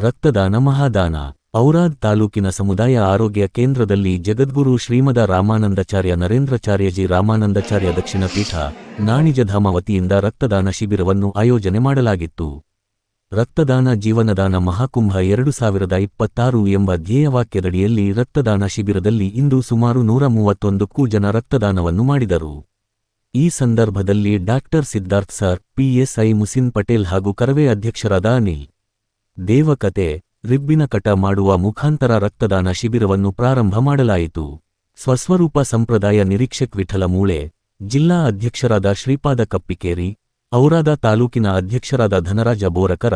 ರಕ್ತದಾನ ಮಹಾದಾನ. ಔರಾದ್ ತಾಲೂಕಿನ ಸಮುದಾಯ ಆರೋಗ್ಯ ಕೇಂದ್ರದಲ್ಲಿ ಜಗದ್ಗುರು ಶ್ರೀಮದ ರಾಮಾನಂದಾಚಾರ್ಯ ನರೇಂದ್ರಚಾರ್ಯಜಿ ರಾಮಾನಂದಾಚಾರ್ಯ ದಕ್ಷಿಣ ಪೀಠ ನಾಣಿಜಧಾಮ ವತಿಯಿಂದ ರಕ್ತದಾನ ಶಿಬಿರವನ್ನು ಆಯೋಜನೆ ಮಾಡಲಾಗಿತ್ತು. ರಕ್ತದಾನ ಜೀವನದಾನ ಮಹಾಕುಂಭ ಎರಡು ಸಾವಿರದ ಇಪ್ಪತ್ತಾರು ಎಂಬ ಧ್ಯೇಯವಾಕ್ಯದಡಿಯಲ್ಲಿ ರಕ್ತದಾನ ಶಿಬಿರದಲ್ಲಿ ಇಂದು ಸುಮಾರು ನೂರ ಮೂವತ್ತೊಂದಕ್ಕೂ ಜನ ರಕ್ತದಾನವನ್ನು ಮಾಡಿದರು. ಈ ಸಂದರ್ಭದಲ್ಲಿ doctor Siddharth sir PSI Mohsin Patel ಹಾಗೂ ಕರವೇ ಅಧ್ಯಕ್ಷರಾದ ಅನಿಲ್ ದೇವಕತೆ, ರಿಬ್ಬಿನ ಕಟ ಮಾಡುವ ಮುಖಾಂತರ ರಕ್ತದಾನ ಶಿಬಿರವನ್ನು ಪ್ರಾರಂಭ ಮಾಡಲಾಯಿತು. ಸ್ವಸ್ವರೂಪ ಸಂಪ್ರದಾಯ ನಿರೀಕ್ಷಕ್ ವಿಠಲ ಮೂಳೆ, ಜಿಲ್ಲಾ ಅಧ್ಯಕ್ಷರಾದ ಶ್ರೀಪಾದ ಕಪ್ಪಿಕೇರಿ, ಔರಾದ ತಾಲೂಕಿನ ಅಧ್ಯಕ್ಷರಾದ ಧನರಾಜ ಬೋರಕರ,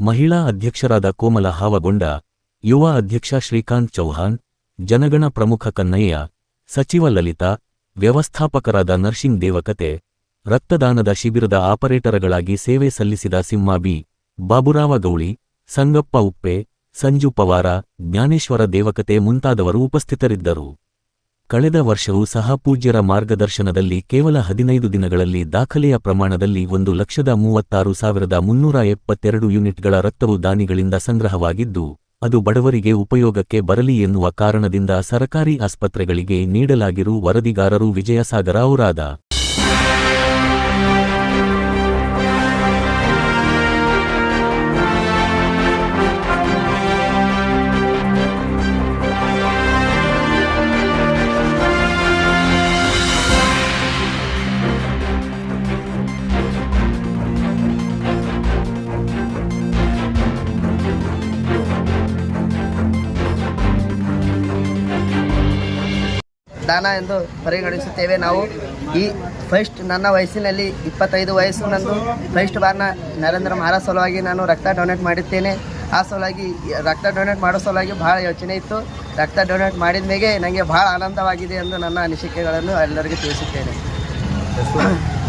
ಮಹಿಳಾ ಅಧ್ಯಕ್ಷರಾದ ಕೋಮಲ ಹಾವಗೊಂಡ, ಯುವ ಅಧ್ಯಕ್ಷ ಶ್ರೀಕಾಂತ್ ಚೌಹಾನ್ ಜನಗಣ ಪ್ರಮುಖ ಕನ್ನಯ್ಯ, ಸಚಿವ ಲಲಿತಾ, ವ್ಯವಸ್ಥಾಪಕರಾದ ನರ್ಸಿಂಗ್ ದೇವಕತೆ, ರಕ್ತದಾನದ ಶಿಬಿರದ ಆಪರೇಟರ್ಗಳಾಗಿ ಸೇವೆ ಸಲ್ಲಿಸಿದ ಸಿಂಹಾಬಿ ಬಾಬುರಾವ ಗೌಳಿ ಸಂಗಪ್ಪ ಉಪ್ಪೆ, ಸಂಜು ಪವಾರ, ಜ್ಞಾನೇಶ್ವರ ದೇವಕತೆ ಮುಂತಾದವರು ಉಪಸ್ಥಿತರಿದ್ದರು. ಕಳೆದ ವರ್ಷವೂ ಸಹ ಪೂಜ್ಯರ ಮಾರ್ಗದರ್ಶನದಲ್ಲಿ ಕೇವಲ ಹದಿನೈದು ದಿನಗಳಲ್ಲಿ ದಾಖಲೆಯ ಪ್ರಮಾಣದಲ್ಲಿ ಒಂದು ಲಕ್ಷದ ಮೂವತ್ತಾರು ಸಾವಿರದ ಮುನ್ನೂರ ಎಪ್ಪತ್ತೆರಡು ಯೂನಿಟ್ಗಳ ರಕ್ತವು ದಾನಿಗಳಿಂದ ಸಂಗ್ರಹವಾಗಿದ್ದು, ಅದು ಬಡವರಿಗೆ ಉಪಯೋಗಕ್ಕೆ ಬರಲಿ ಎನ್ನುವ ಕಾರಣದಿಂದ ಸರಕಾರಿ ಆಸ್ಪತ್ರೆಗಳಿಗೆ ನೀಡಲಾಗಿರುವ ವರದಿಗಾರರು ವಿಜಯಸಾಗರ ಔರಾದ ದಾನ ಎಂದು ಪರಿಗಣಿಸುತ್ತೇವೆ. ನಾವು ಈ ಫಸ್ಟ್ ನನ್ನ ವಯಸ್ಸಿನಲ್ಲಿ ಇಪ್ಪತ್ತೈದು ವಯಸ್ಸು ನಂದು ಫಸ್ಟ್ ಬಾರ್ನ ನರೇಂದ್ರ ಮಹಾರಾಜ್ ಸಲುವಾಗಿ ನಾನು ರಕ್ತ ಡೊನೇಟ್ ಮಾಡಿದ್ದೇನೆ. ಆ ಸಲುವಾಗಿ ರಕ್ತ ಡೊನೇಟ್ ಮಾಡೋ ಸಲುವಾಗಿ ಭಾಳ ಯೋಚನೆ ಇತ್ತು. ರಕ್ತ ಡೊನೇಟ್ ಮಾಡಿದ ಮೇಲೆ ನನಗೆ ಭಾಳ ಆನಂದವಾಗಿದೆ ಎಂದು ನನ್ನ ಅನಿಸಿಕೆಗಳನ್ನು ಎಲ್ಲರಿಗೂ ತಿಳಿಸುತ್ತೇನೆ.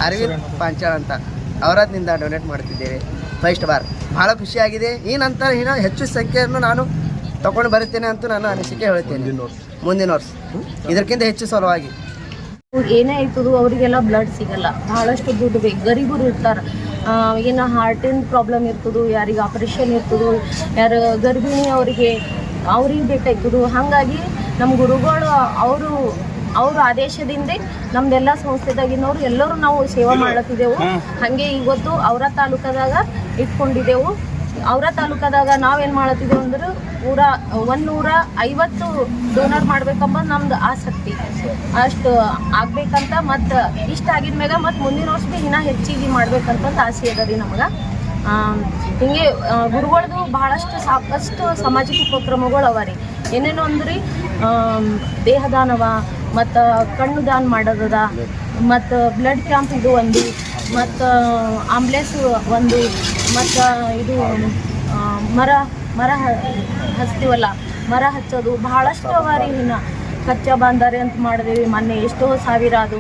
ಅರವಿಂದ್ ಪಾಂಚಾಳ್ ಅಂತ ಅವರದ್ನಿಂದ ಡೊನೇಟ್ ಮಾಡ್ತಿದ್ದೇವೆ ಫಸ್ಟ್ ಬಾರ್. ಭಾಳ ಖುಷಿಯಾಗಿದೆ. ಈ ನಂತರ ಇನ್ನೂ ಹೆಚ್ಚು ಸಂಖ್ಯೆಯನ್ನು ನಾನು ತಗೊಂಡು ಬರುತ್ತೇನೆ ಅಂತ ನಾನು ಅನಿಸಿಕೆ ಹೇಳ್ತೇನೆ. ಮುಂದಿನ ವರ್ಷ. ಇದಕ್ಕಿಂತ ಹೆಚ್ಚು ಸಲುವಾಗಿ. ಏನೇ ಆಯ್ತದು ಅವರಿಗೆಲ್ಲ ಬ್ಲಡ್ ಸಿಗಲ್ಲ. ಬಹಳಷ್ಟು ದುಡ್ಡು ಬೇಕು. ಗರೀಬರು ಇರ್ತಾರೆ. ಹಾರ್ಟ್ ಹಾರ್ಟಿನ ಪ್ರಾಬ್ಲಮ್ ಇರ್ತದ ಯಾರಿಗೆ ಆಪರೇಷನ್ ಇರ್ತದ ಯಾರು ಗರ್ಭಿಣಿ ಅವರಿಗೆ ಅವ್ರಿಗೆ ಬೇಕಾಯ್ತದು. ಹಾಗಾಗಿ ನಮ್ಮ ಗುರುಗಳು ಅವರು ಅವ್ರ ಆದೇಶದಿಂದ ನಮ್ದೆಲ್ಲ ಸಂಸ್ಥೆದಾಗಿನವ್ರು ಎಲ್ಲರೂ ನಾವು ಸೇವೆ ಮಾಡ್ಲತ್ತಿದ್ದೆವು. ಹಾಗೆ ಇವತ್ತು ಅವರ ತಾಲೂಕದಾಗ ಇಟ್ಕೊಂಡಿದ್ದೆವು. ಅವರ ತಾಲೂಕದಾಗ ನಾವೇನು ಮಾಡತ್ತಿದ್ದೇವೆ ಅಂದ್ರೆ ಊರ ನೂರ ಐವತ್ತು ಡೋನರ್ ಮಾಡ್ಬೇಕಂಬ ನಮ್ದು ಆಸಕ್ತಿ. ಅಷ್ಟು ಆಗ್ಬೇಕಂತ ಮತ್ತು ಇಷ್ಟ ಆಗಿದ್ಮ್ಯಾಗ ಮತ್ತು ಮುಂದಿನ ವರ್ಷ ಭೀ ಇನ್ನೂ ಹೆಚ್ಚಿಗೆ ಮಾಡ್ಬೇಕಂತ ಆಸೆ ಅದ ರೀ ನಮ್ಗೆ. ಹಿಂಗೆ ಗುರುಗಳದು ಬಹಳಷ್ಟು ಸಾಕಷ್ಟು ಸಾಮಾಜಿಕ ಉಪಕ್ರಮಗಳು ಅವ ರೀ. ಏನೇನು ಅಂದ್ರಿ ದೇಹದಾನವ, ಮತ್ತು ಕಣ್ಣು ದಾನ ಮಾಡೋದದ, ಮತ್ತು ಬ್ಲಡ್ ಕ್ಯಾಂಪ್ ಇದು ಒಂದು ಮತ್ತು ಆಂಬ್ಲೆನ್ಸ್ ಒಂದು, ಮತ್ತು ಇದು ಮರ ಮರ ಹಚ್ತೀವಲ್ಲ, ಮರ ಹಚ್ಚೋದು ಬಹಳಷ್ಟು ಅವ ರೀ ಇನ್ನು. ಕಚ್ಚಾ ಬಾಂದಾರೆ ಅಂತ ಮಾಡಿದೀವಿ, ಮೊನ್ನೆ ಎಷ್ಟೋ ಸಾವಿರ ಅದು.